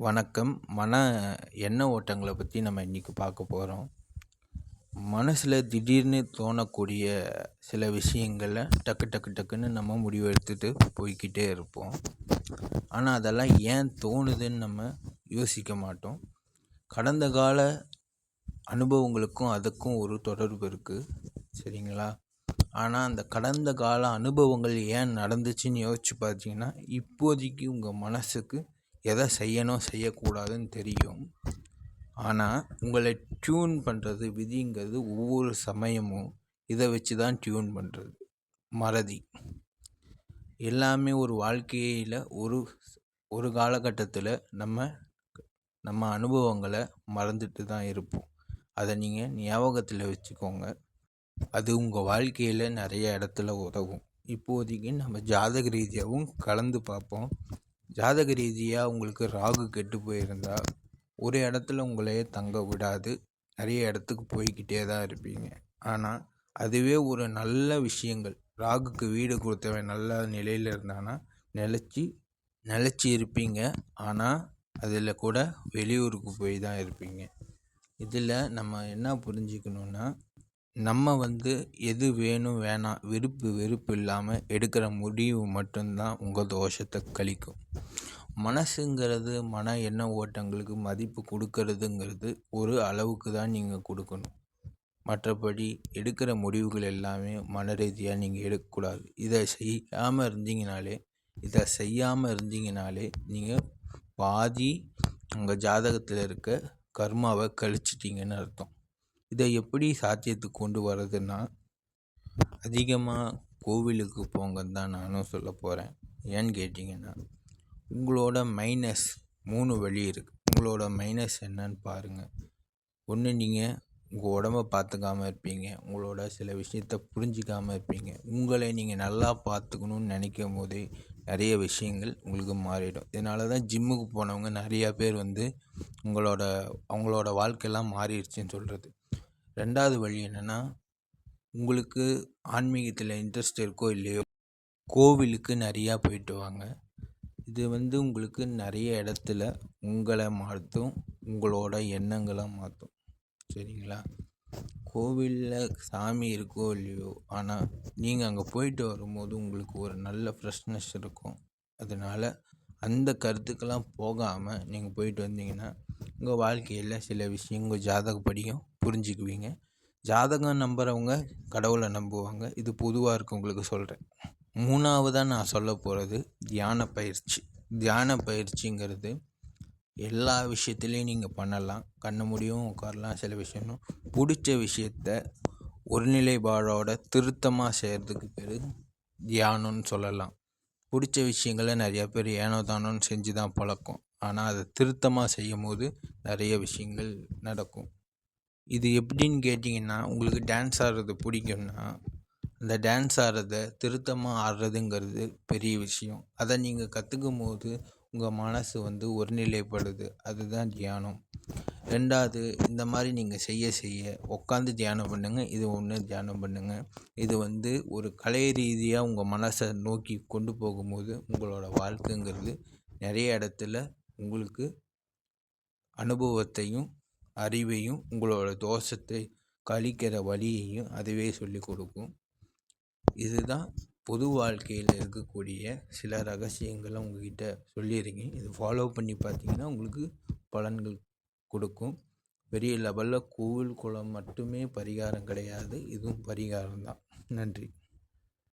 வணக்கம். மன எண்ண ஓட்டங்களை பற்றி நம்ம இன்றைக்கி பார்க்க போகிறோம் மனசில் திடீர்னு தோணக்கூடிய சில விஷயங்களை டக்கு டக்கு டக்குன்னு நம்ம முடிவெடுத்துட்டு போய்கிட்டே போய்க்கிட்டே இருப்போம். ஆனால் அதெல்லாம் ஏன் தோணுதுன்னு நம்ம யோசிக்க மாட்டோம். கடந்த கால அனுபவங்களுக்கும் அதுக்கும் ஒரு தொடர்பு இருக்குது சரிங்களா? ஆனால் அந்த கடந்த கால அனுபவங்கள் ஏன் நடந்துச்சுன்னு யோசித்து பார்த்தீங்கன்னா இப்போதைக்கு உங்கள் மனசுக்கு எதை செய்யணும் செய்யக்கூடாதுன்னு தெரியும். ஆனால் உங்களை டியூன் பண்ணுறது விதிங்கிறது ஒவ்வொரு சமயமும் இதை வச்சு தான் டியூன் பண்ணுறது மறதி. எல்லாமே ஒரு வாழ்க்கையில் ஒரு ஒரு காலகட்டத்தில் நம்ம நம்ம அனுபவங்களை மறந்துட்டு தான் இருப்போம். அதை நீங்கள் ஞாபகத்தில் வச்சுக்கோங்க. அது உங்கள் வாழ்க்கையில் நிறைய இடத்துல உதவும். இப்போதைக்கு நம்ம ஜாதக ரீதியாகவும் கலந்து பார்ப்போம். ஜாதக ரீதியாக உங்களுக்கு ராகு கெட்டு போயிருந்தால் ஒரு இடத்துல உங்களையே தங்க விடாது. நிறைய இடத்துக்கு போய்கிட்டே தான் இருப்பீங்க. ஆனால் அதுவே ஒரு நல்ல விஷயங்கள். ராகுக்கு வீடு கொடுத்தவன் நல்ல நிலையில் இருந்தானா நிலச்சி நிலச்சி இருப்பீங்க. ஆனால் அதில் கூட வெளியூருக்கு போய் தான் இருப்பீங்க. இதில் நம்ம என்ன புரிஞ்சுக்கணுன்னா நம்ம வந்து எது வேணும் வேணாம் விருப்பு வெறுப்பு இல்லாமல் எடுக்கிற முடிவு மட்டும்தான் உங்கள் தோஷத்தை கழிக்கும். மனசுங்கிறது மன எண்ண ஓட்டங்களுக்கு மதிப்பு கொடுக்கறதுங்கிறது ஒரு அளவுக்கு தான் நீங்கள் கொடுக்கணும். மற்றபடி எடுக்கிற முடிவுகள் எல்லாமே மன ரீதியாக நீங்கள் எடுக்கக்கூடாது. இதை செய்யாமல் இருந்தீங்கனாலே இதை செய்யாமல் இருந்தீங்கனாலே நீங்கள் பாதி உங்கள் ஜாதகத்தில் இருக்க கர்மாவை கழிச்சிட்டிங்கன்னு அர்த்தம். இதை எப்படி சாத்தியத்துக்கு கொண்டு வர்றதுன்னா அதிகமாக கோவிலுக்கு போங்கன்னு தான் நானும் சொல்ல போகிறேன் ஏன்னு கேட்டிங்கன்னா உங்களோட மைனஸ் மூணு வழி இருக்குது உங்களோட மைனஸ் என்னன்னு பாருங்கள் ஒன்று நீங்கள் உங்கள் உடம்ப பார்த்துக்காமல் இருப்பீங்க. உங்களோட சில விஷயத்த புரிஞ்சிக்காமல் இருப்பீங்க. உங்களை நீங்கள் நல்லா பார்த்துக்கணுன்னு நினைக்கும் போதே நிறைய விஷயங்கள் உங்களுக்கு மாறிடும். இதனால தான் ஜிம்முக்கு போனவங்க நிறையா பேர் வந்து உங்களோட அவங்களோட வாழ்க்கையெல்லாம் மாறிடுச்சுன்னு சொல்கிறது ரெண்டாவது வழி என்னென்னா உங்களுக்கு ஆன்மீகத்தில் இன்ட்ரெஸ்ட் இருக்கோ இல்லையோ கோவிலுக்கு நிறையா போயிட்டு வாங்க. இது வந்து உங்களுக்கு நிறைய இடத்துல உங்களை மாற்றும் உங்களோட எண்ணங்களை மாற்றும் சரிங்களா? கோவிலில் சாமி இருக்கோ இல்லையோ ஆனால் நீங்கள் அங்கே போயிட்டு வரும்போது உங்களுக்கு ஒரு நல்ல ஃப்ரெஷ்னஸ் இருக்கும். அதனால் அந்த கருத்துக்கெல்லாம் போகாமல் நீங்கள் போயிட்டு வந்தீங்கன்னா உங்கள் வாழ்க்கையில் சில விஷயம் உங்கள் ஜாதகப்படியும் புரிஞ்சுக்குவீங்க. ஜாதகம் நம்புகிறவங்க கடவுளை நம்புவாங்க. இது பொதுவாக இருக்கவங்களுக்கு சொல்கிறேன் மூணாவதாக நான் சொல்ல போகிறது தியான பயிற்சி. தியான பயிற்சிங்கிறது எல்லா விஷயத்துலையும் நீங்கள் பண்ணலாம். கண்ண முடியும் உட்காரலாம் சில விஷயம்னும் பிடிச்ச விஷயத்த ஒருநிலைப்பாடோட திருத்தமாக செய்கிறதுக்கு பேர் தியானம்னு சொல்லலாம். பிடிச்ச விஷயங்களை நிறையா பேர் ஏனோ தானோன்னு செஞ்சு தான் பழக்கம். ஆனால் அதை திருத்தமாக செய்யும் போது நிறைய விஷயங்கள் நடக்கும். இது எப்படின்னு கேட்டிங்கன்னா உங்களுக்கு டான்ஸ் ஆடுறது பிடிக்கும்னா அந்த டான்ஸ் ஆடுறத திருத்தமாக ஆடுறதுங்கிறது பெரிய விஷயம். அதை நீங்கள் கற்றுக்கும் போது உங்கள் மனசு வந்து ஒருநிலைப்படுது. அதுதான் தியானம். ரெண்டாவது இந்த மாதிரி நீங்கள் செய்ய செய்ய உட்காந்து தியானம் பண்ணுங்கள் இது ஒன்று தியானம் பண்ணுங்கள் இது வந்து ஒரு கலை ரீதியாக உங்கள் மனசை நோக்கி கொண்டு போகும்போது உங்களோட வாழ்க்கைங்கிறது நிறைய இடத்துல உங்களுக்கு அனுபவத்தையும் அறிவையும் உங்களோட தோஷத்தை கழிக்கிற வழியையும் அதுவே சொல்லிக் கொடுக்கும். இதுதான் பொது வாழ்க்கையில் இருக்கக்கூடிய சில ரகசியங்களை உங்ககிட்ட சொல்லியிருக்கேன். இது ஃபாலோ பண்ணி பார்த்தீங்கன்னா உங்களுக்கு பலன்கள் கொடுக்கும். பெரிய லெவலில் கோவில் குளம் மட்டுமே பரிகாரம் கிடையாது. இதுவும் பரிகாரம் தான் நன்றி.